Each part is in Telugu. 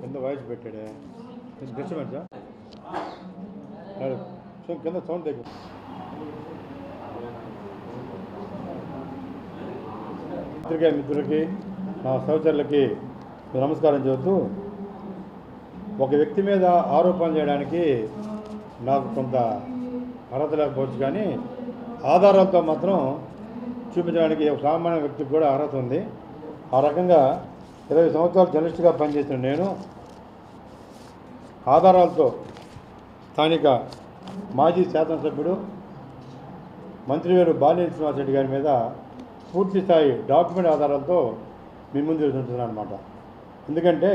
కింద వాయిస్ పెట్టాడే. డిస్టర్బెన్సా సో కింద సౌండ్ దగ్గర పత్రికా మిత్రులకి నా సహచరులకి నమస్కారం చెబుతూ ఒక వ్యక్తి మీద ఆరోపణ చేయడానికి నాకు కొంత అర్హత లేకపోవచ్చు కానీ ఆధారాలతో మాత్రం చూపించడానికి ఒక సామాన్య వ్యక్తికి కూడా అర్హత ఉంది. ఆ రకంగా ఇరవై సంవత్సరాలు జర్నలిస్ట్గా పనిచేసిన నేను ఆధారాలతో స్థానిక మాజీ శాసనసభ్యుడు మంత్రివేరు బాలినేని శ్రీనివాసరెడ్డి గారి మీద పూర్తి స్థాయి డాక్యుమెంట్ ఆధారాలతో మీ ముందు ఉంటున్నాను అనమాట ఎందుకంటే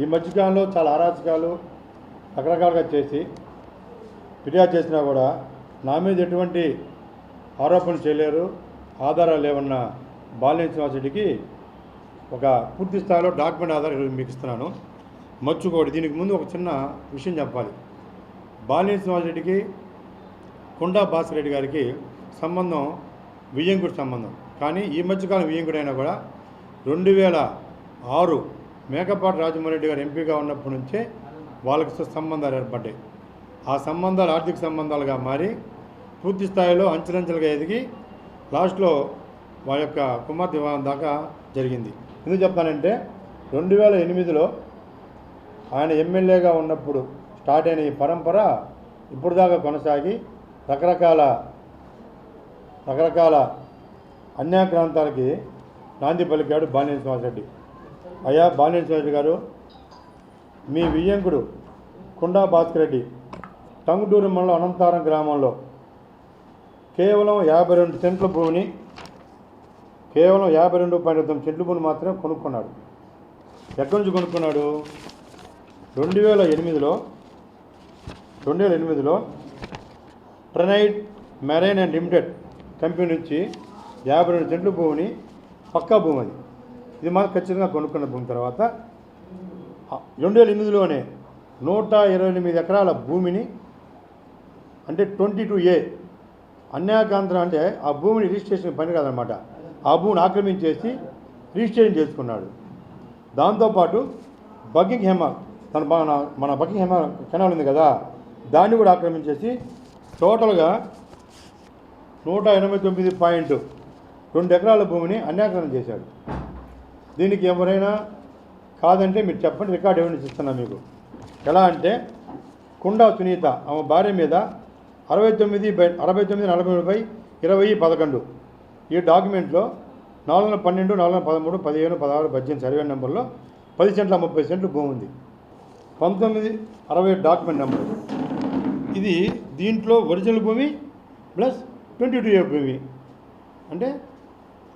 ఈ మధ్యకాలంలో చాలా అరాచకాలు రకరకాలుగా చేసి ఫిర్యాదు చేసినా కూడా నా మీద ఎటువంటి ఆరోపణలు చేయలేరు ఆధారాలు లేవన్న బాలినేని శ్రీనివాసరెడ్డికి ఒక పూర్తి స్థాయిలో డాక్యుమెంట్ ఆధారం మీకు ఇస్తున్నాను. మర్చుకోడు దీనికి ముందు ఒక చిన్న విషయం చెప్పాలి. బాలినేని శ్రీనివాసరెడ్డికి కొండా భాస్కర్ రెడ్డి గారికి సంబంధం వియ్యంకుడి సంబంధం. కానీ ఈ మధ్యకాలం వియ్యంకుడు అయినా కూడా రెండు వేల ఆరు మేకపాటి రాజమోహన్ రెడ్డి గారు ఎంపీగా ఉన్నప్పటి నుంచే వాళ్ళకి సంబంధాలు ఏర్పడ్డాయి. ఆ సంబంధాలు ఆర్థిక సంబంధాలుగా మారి పూర్తి స్థాయిలో అంచెలంచెలుగా ఎదిగి లాస్ట్లో వాళ్ళ యొక్క కుమార్తె వివాహం దాకా జరిగింది. ఎందుకు చెప్తానంటే రెండు వేల ఎనిమిదిలో ఆయన ఎమ్మెల్యేగా ఉన్నప్పుడు స్టార్ట్ అయిన ఈ పరంపర ఇప్పుడు దాకా కొనసాగి రకరకాల రకరకాల అన్యాక్రాంతాలకి నాంది పలికాడు బాలినేని శ్రీనివాసరెడ్డి అయ్యా బాలినేని శ్రీనివాసరెడ్డి గారు మీ వియ్యంకుడు కుండా భాస్కర్ రెడ్డి టంగుటూరు మండలం అనంతారం గ్రామంలో కేవలం యాభై రెండు సెంట్ల భూమిని కేవలం యాభై రెండు పాయింట్ తొమ్మిది చెట్లు భూమిని మాత్రమే కొనుక్కున్నాడు. ఎక్కడి నుంచి కొనుక్కున్నాడు? రెండు వేల ఎనిమిదిలో రెండు వేల ఎనిమిదిలో ట్రనైట్ మెరైన్ అండ్ లిమిటెడ్ కంపెనీ నుంచి యాభై రెండు చెట్లు భూమిని పక్కా భూమి అది. ఇది మాత్రం ఖచ్చితంగా కొనుక్కున్న భూమి తర్వాత రెండు వేల ఎనిమిదిలోనే నూట ఇరవై ఎనిమిది ఎకరాల భూమిని అంటే ట్వంటీ టూ ఏ అన్యాకాంతరం అంటే ఆ భూమిని రిజిస్ట్రేషన్ పని కాదనమాట. ఆ భూమిని ఆక్రమించేసి రిజిస్ట్రేషన్ చేసుకున్నాడు. దాంతోపాటు బకింగ్ హెమ తన మన మన బకింగ్ హెమ కెనాల్ ఉంది కదా దాన్ని కూడా ఆక్రమించేసి టోటల్గా నూట ఎనభై తొమ్మిది పాయింట్ రెండు ఎకరాల భూమిని అన్యాకరణం చేశాడు. దీనికి ఎవరైనా కాదంటే మీరు చెప్పండి రికార్డ్ ఏమైనా ఇస్తున్నా మీకు. ఎలా అంటే కుండా సునీత ఆమె భార్య మీద అరవై తొమ్మిది బై అరవై తొమ్మిది నలభై మూడు బై ఇరవై పదకొండు ఈ డాక్యుమెంట్లో నాలుగు వందల పన్నెండు నాలుగు వందల పదమూడు పదిహేను పదహారు పద్దెనిమిది సర్వే నెంబర్లో పది సెంట్ల ముప్పై సెంట్లు భూమి ఉంది. పంతొమ్మిది అరవై డాక్యుమెంట్ నెంబర్ ఇది దీంట్లో ఒరిజినల్ భూమి ప్లస్ ట్వంటీ టూ ఏ భూమి. అంటే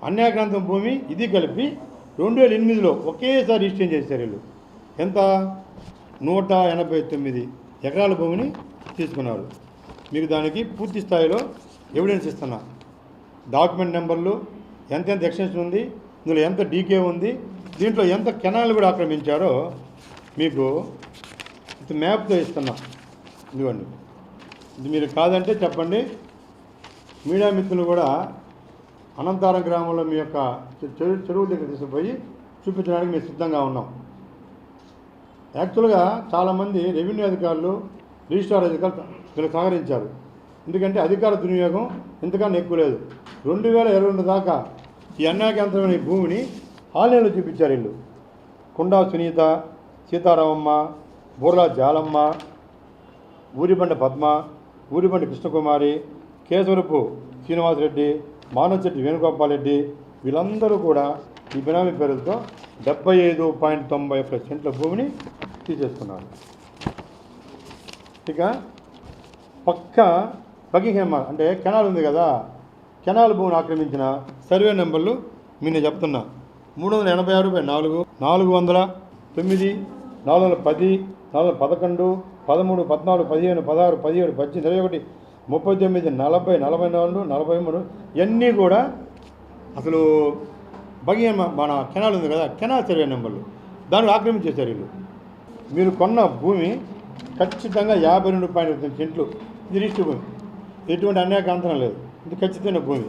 అన్యాక్రాంతం భూమి ఇది కలిపి రెండు వేల ఎనిమిదిలో ఒకేసారి రిజిస్ట్రేషన్ చేశారు వీళ్ళు. ఎంత? నూట ఎనభై తొమ్మిది ఎకరాల భూమిని తీసుకున్నారు. మీకు దానికి పూర్తి స్థాయిలో ఎవిడెన్స్ ఇస్తున్నా. డాక్యుమెంట్ నెంబర్లు ఎంతెంత ఎక్స్టెన్షన్ ఉంది ఇందులో ఎంత డీకే ఉంది దీంట్లో ఎంత కెనాల్ కూడా ఆక్రమించారో మీకు ఇది మ్యాప్తో ఇస్తున్నాం. ఇదిగోండి. ఇది మీరు కాదంటే చెప్పండి. మీడియా మిత్రులు కూడా అనంతారం గ్రామంలో మీ యొక్క చె- చెరువు చెరువుల దగ్గర తీసుకుపోయి చూపించడానికి మేము సిద్ధంగా ఉన్నాం. యాక్చువల్గా చాలామంది రెవెన్యూ అధికారులు రిజిస్ట్రార్ అధికారులు వీళ్ళు సహకరించారు. ఎందుకంటే అధికార దుర్వినియోగం ఇంతకన్నా ఎక్కువ లేదు. రెండు వేల ఇరవై రెండు దాకా ఈ అన్యాయకేంద్రమైన ఈ భూమిని ఆన్లైన్లో చూపించారు వీళ్ళు. కుండా సునీత సీతారామమ్మ బుర్రా జాలమ్మ ఊరిబండ పద్మ ఊరిబండి కృష్ణకుమారి కేశవరపు శ్రీనివాసరెడ్డి మానవశెట్టి వేణుగోపాల్ రెడ్డి వీళ్ళందరూ కూడా ఈ బినామీ పేరుతో డెబ్బై ఐదు పాయింట్ తొంభై ఒక్క సెంట్ల భూమిని తీసేసుకున్నారు. ఇక పక్క బకింగ్ అంటే కెనాల్ ఉంది కదా కెనాల్ భూమిని ఆక్రమించిన సర్వే నెంబర్లు మీ నేను చెప్తున్నా. మూడు వందల ఎనభై ఆరు బై నాలుగు నాలుగు వందల తొమ్మిది నాలుగు వందల పది నాలుగు వందల పదకొండు పదమూడు పద్నాలుగు పదిహేను పదహారు పదిహేడు పద్దెనిమిది ఇరవై ఒకటి ముప్పై తొమ్మిది నలభై నలభై నాలుగు నలభై మూడు ఇవన్నీ కూడా అసలు బగి మన కెనాల్ ఉంది కదా కెనాల్ సర్వే నెంబర్లు. దానికి ఆక్రమించేశారు వీళ్ళు. మీరు కొన్న భూమి ఖచ్చితంగా యాభై రెండు పాయింట్ సెంట్లు ఇది రిజిస్టర్ భూమి. ఎటువంటి అన్యాకాంతరం లేదు. ఇది ఖచ్చితమైన భూమి.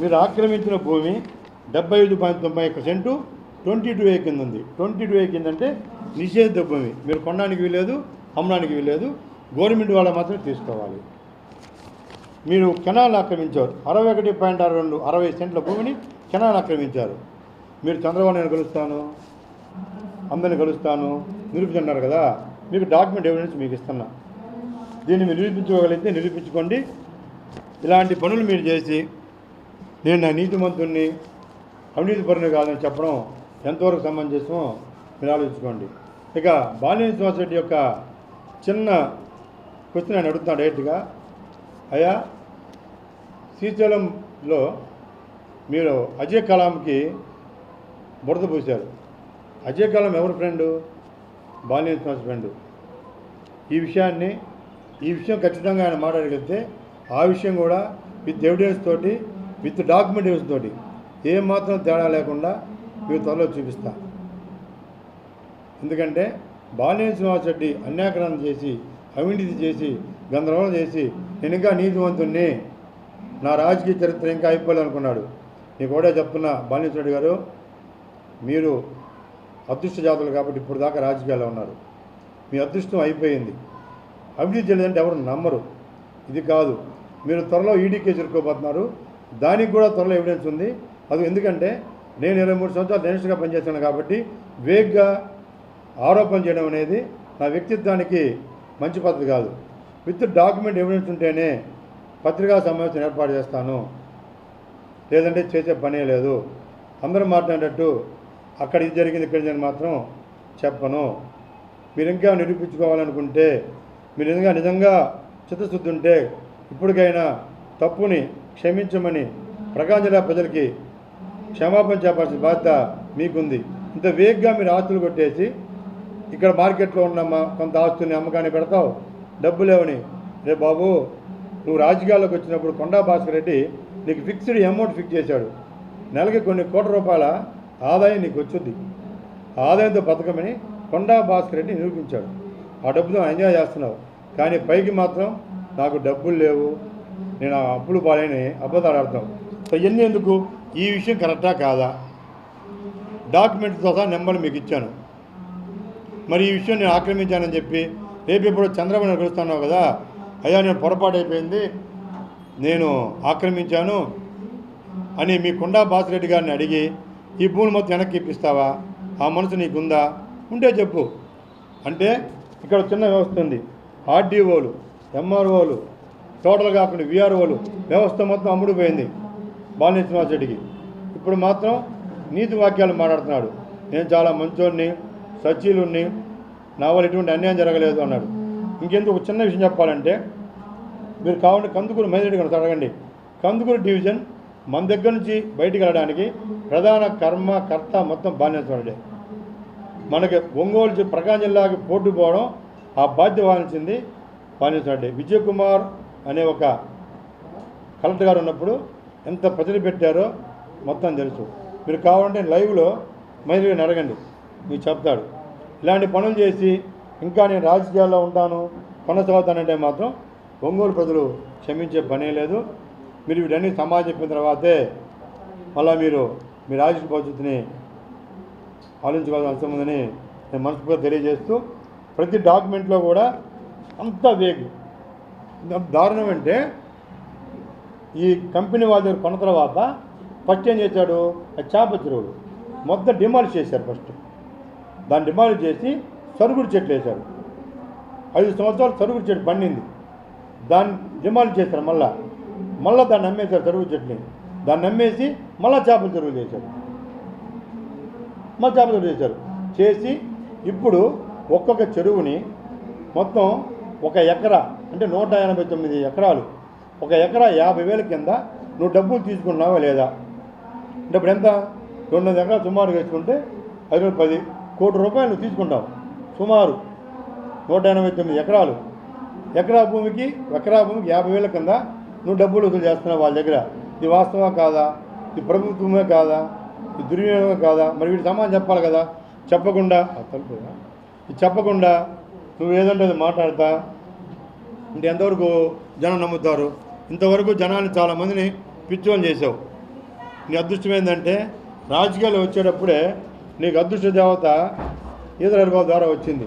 మీరు ఆక్రమించిన భూమి డెబ్బై ఐదు పాయింట్ తొంభై ఒక్క సెంటు ట్వంటీ టూ ఏ కింద ఉంది. ట్వంటీ టూ ఏ కింద అంటే నిషేధ భూమి. మీరు కొనడానికి వీలేదు అమ్మడానికి వీలేదు గవర్నమెంట్ వాళ్ళు మాత్రమే తీసుకోవాలి. మీరు కెనాల్ ఆక్రమించారు. అరవై ఒకటి పాయింట్ ఆరు రెండు అరవై సెంట్ల భూమిని కెనాల్ ఆక్రమించారు. మీరు చంద్రబాబు నేను కలుస్తాను అందరిని కలుస్తాను నిరూపించన్నారు కదా. మీకు డాక్యుమెంట్ ఎవిడెన్స్ మీకు ఇస్తున్నా. దీన్ని మీరు నిరూపించుకోగలిగితే నిరూపించుకోండి. ఇలాంటి పనులు మీరు చేసి నేను నా నీతిమంతుణ్ణి అవినీతి పరుని కాదని చెప్పడం ఎంతవరకు సమంజసమో మీరు ఆలోచించుకోండి. ఇక బాలినేని శ్రీనివాస్ రెడ్డి యొక్క చిన్న క్వశ్చన్ ఆయన అడుగుతున్నాను డైరెక్ట్గా అయ్యా శ్రీశైలంలో మీరు అజయ్ కలాంకి బురద పూశారు. అజయ్ కలాం ఎవరి ఫ్రెండు? బాలినేని శ్రీనివాస్ ఫ్రెండు. ఈ విషయాన్ని ఈ విషయం ఖచ్చితంగా ఆయన మాట్లాడగలిగితే ఆ విషయం కూడా విత్ ఎవిడెన్స్ తోటి విత్ డాక్యుమెంటేషన్ తోటి ఏమాత్రం తేడా లేకుండా మీరు త్వరలో చూపిస్తా. ఎందుకంటే బాలినేని శ్రీనివాస్ రెడ్డి అన్యాక్రాంతం చేసి అవినీతి చేసి గందరగోళం చేసి నేను ఇంకా నీతివంతుణ్ణి. నా రాజకీయ చరిత్ర ఇంకా అయిపోలేదనుకున్నాడు. నీకు కూడా చెప్తున్నా బాలినేని రెడ్డి గారు మీరు అదృష్ట జాతులు కాబట్టి ఇప్పుడు దాకా రాజకీయాల్లో ఉన్నారు. మీ అదృష్టం అయిపోయింది. అభివృద్ధి చేయలేదంటే ఎవరు నమ్మరు. ఇది కాదు. మీరు త్వరలో ఈడీ కేసు ఇరుక్కోబోతున్నారు దానికి కూడా త్వరలో ఎవిడెన్స్ ఉంది. అది ఎందుకంటే నేను ఇరవై మూడు సంవత్సరాలు డెనిస్ట్గా పనిచేస్తాను కాబట్టి వేగ్గా ఆరోపణ చేయడం అనేది నా వ్యక్తిత్వానికి మంచి పద్ధతి కాదు. విత్ డాక్యుమెంట్ ఎవిడెన్స్ ఉంటేనే పత్రికా సమావేశం ఏర్పాటు చేస్తాను. లేదంటే చేసే పనే లేదు. అందరూ మాట్లాడేటట్టు అక్కడ ఇది జరిగింది ఇక్కడ జరిగింది మాత్రం చెప్పను. మీరు ఇంకా నిరూపించుకోవాలనుకుంటే మీరు నిజంగా నిజంగా చిత్తశుద్ధి ఉంటే ఇప్పటికైనా తప్పుని క్షమించమని ప్రకాశం జిల్లా ప్రజలకి క్షమాపణ చేపాల్సిన బాధ్యత మీకుంది. ఇంత వేగ్గా మీరు ఆస్తులు కొట్టేసి ఇక్కడ మార్కెట్లో ఉన్న కొంత ఆస్తుల్ని అమ్మకాన్ని పెడతావు డబ్బు లేవని. రే బాబు నువ్వు రాజకీయాల్లోకి వచ్చినప్పుడు కొండా భాస్కర్ రెడ్డి నీకు ఫిక్స్డ్ అమౌంట్ ఫిక్స్ చేశాడు. నెలకి కొన్ని కోట్ల రూపాయల ఆదాయం నీకు వచ్చుద్ది ఆదాయంతో బతకమని కొండా భాస్కర్ రెడ్డి నిరూపించాడు. ఆ డబ్బుతో ఎంజాయ్ చేస్తున్నావు? కానీ పైకి మాత్రం నాకు డబ్బులు లేవు. నేను ఆ అప్పులు పాలని అబద్ధాలు ఆడతాం. సో ఇవన్నీ ఎందుకు? ఈ విషయం కరెక్టా కాదా? డాక్యుమెంట్స్తో సహా నెంబర్ మీకు ఇచ్చాను. మరి ఈ విషయం నేను ఆక్రమించానని చెప్పి రేపు ఇప్పుడు చంద్రబాబు నాయుడు కలుస్తున్నావు కదా? అయ్యా నేను పొరపాటు అయిపోయింది. నేను ఆక్రమించాను అని మీ కుండా బాసిరెడ్డి గారిని అడిగి ఈ భూమి మొత్తం వెనక్కి ఇప్పిస్తావా? ఆ మనసు నీకుందా? ఉంటే చెప్పు. అంటే ఇక్కడ చిన్న వ్యవస్థ ఉంది. ఆర్డీఓలు ఎంఆర్ఓలు టోటల్ కాకుండా విఆర్ఓలు వ్యవస్థ మొత్తం అమ్ముడుపోయింది బాలినేని శ్రీనివాస్ రెడ్డికి. ఇప్పుడు మాత్రం నీతి వాక్యాలు మాట్లాడుతున్నాడు. నేను చాలా మంచోడిని సచీలుణ్ణి నా వల్ల ఎటువంటి అన్యాయం జరగలేదు అన్నాడు. ఇంకెందుకు ఒక చిన్న విషయం చెప్పాలంటే మీరు కావాలంటే కందుకూరు మైనారిటీ కనుక అడగండి. కందుకూరు డివిజన్ మన దగ్గర నుంచి బయటికి వెళ్ళడానికి ప్రధాన కర్మ కర్త మొత్తం బాధ్యత మనకి ఒంగోలు ప్రకాశం జిల్లాకి పోటీ పోవడం ఆ బాధ్యత వహించింది పాండేశ్వరరెడ్డి విజయ్ కుమార్ అనే ఒక కలెక్టర్ గారు ఉన్నప్పుడు ఎంత ప్రజలు పెట్టారో మొత్తం తెలుసు. మీరు కావాలంటే లైవ్లో మైనారిటీని అడగండి. మీకు చెప్తాడు. ఇలాంటి పనులు చేసి ఇంకా నేను రాజకీయాల్లో ఉంటాను కొనసాగుతానంటే మాత్రం ఒంగోలు ప్రజలు క్షమించే పనే లేదు. మీరు వీటన్ని సమాజం చెప్పిన తర్వాతే మళ్ళీ మీరు మీ రాజకీయ భవిష్యత్తుని ఆలోచించుకోవాల్సిన అవసరం ఉందని నేను మనస్ఫూర్తిగా తెలియజేస్తూ ప్రతి డాక్యుమెంట్లో కూడా అంత వేగు. దారుణం అంటే ఈ కంపెనీ వాళ్ళ దగ్గర కొన్న తర్వాత ఫస్ట్ ఏం చేశాడు? ఆ చేప చెరువులు మొత్తం డిమాలిష్ చేశారు ఫస్ట్. దాన్ని డిమాలిష్ చేసి సరుగుడు చెట్లు వేశారు. ఐదు సంవత్సరాలు సరుగుడు చెట్టు పండింది. దాన్ని డిమాలిష్ చేశారు మళ్ళా. మళ్ళీ దాన్ని అమ్మేశారు సరుగుడు చెట్టుని. దాన్ని అమ్మేసి మళ్ళా చేపల చెరువులు చేశారు. మళ్ళీ చేపల చెరువు చేశారు. చేసి ఇప్పుడు ఒక్కొక్క చెరువుని మొత్తం ఒక ఎకరా అంటే నూట ఎనభై తొమ్మిది ఎకరాలు. ఒక ఎకరా యాభై వేల కింద నువ్వు డబ్బులు తీసుకున్నావా లేదా? అంటే ఇప్పుడు ఎంత? రెండు వందల ఎకరాలు సుమారు వేసుకుంటే ఐదు వందల పది కోటి రూపాయలు నువ్వు తీసుకుంటావు. సుమారు నూట ఎనభై తొమ్మిది ఎకరాలు. ఎకరా భూమికి ఎకరా భూమికి యాభై వేల కింద నువ్వు డబ్బులు వసూలు చేస్తున్నావు వాళ్ళ దగ్గర. ఇది వాస్తవా కాదా? ఇది ప్రభుత్వమే కాదా? ఇది దుర్వినియోగమే కాదా? మరి వీటి సమాధానం చెప్పాలి కదా? చెప్పకుండా తలుపు చెప్పకుండా నువ్వు ఏదంటే అది మాట్లాడతా అంటే ఎంతవరకు జనం నమ్ముతారు? ఇంతవరకు జనాన్ని చాలామందిని పిచ్చోని చేసావు నీ అదృష్టం ఏంటంటే రాజకీయాలు వచ్చేటప్పుడే నీకు అదృష్ట దేవత ఈదర హరిబాబు ద్వారా వచ్చింది.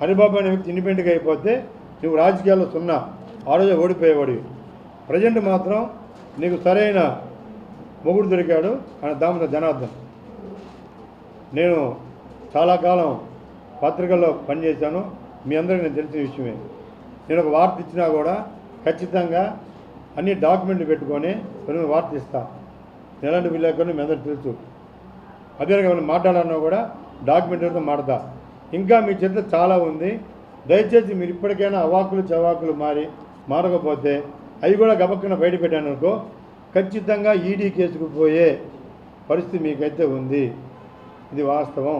హరిబాబు అనే వ్యక్తి ఇండిపెండెంట్గా అయిపోతే నువ్వు రాజకీయాల్లో సున్నా ఆ రోజే ఓడిపోయేవాడివి ప్రజెంట్ మాత్రం నీకు సరైన మొగుడు దొరికాడు ఆయన దామన జనార్దన్. నేను చాలా కాలం పత్రికల్లో పనిచేశాను. మీ అందరికీ నేను తెలిసిన విషయమే. నేను ఒక వార్త ఇచ్చినా కూడా ఖచ్చితంగా అన్ని డాక్యుమెంట్లు పెట్టుకొని కొన్ని వార్త ఇస్తాను నేను ఎలాంటి విలేకరులు మీ అందరికీ తెలుసు. అదే రకమైన మాట్లాడాలన్నా కూడా డాక్యుమెంట్లతో మాడతా ఇంకా మీ చేతిలో చాలా ఉంది. దయచేసి మీరు ఇప్పటికైనా అవాకులు చవాకులు మారి మారకపోతే అవి కూడా గబక్కన బయటపెట్టాను అనుకో ఖచ్చితంగా ఈడీ కేసుకు పోయే పరిస్థితి మీకైతే ఉంది. ఇది వాస్తవం.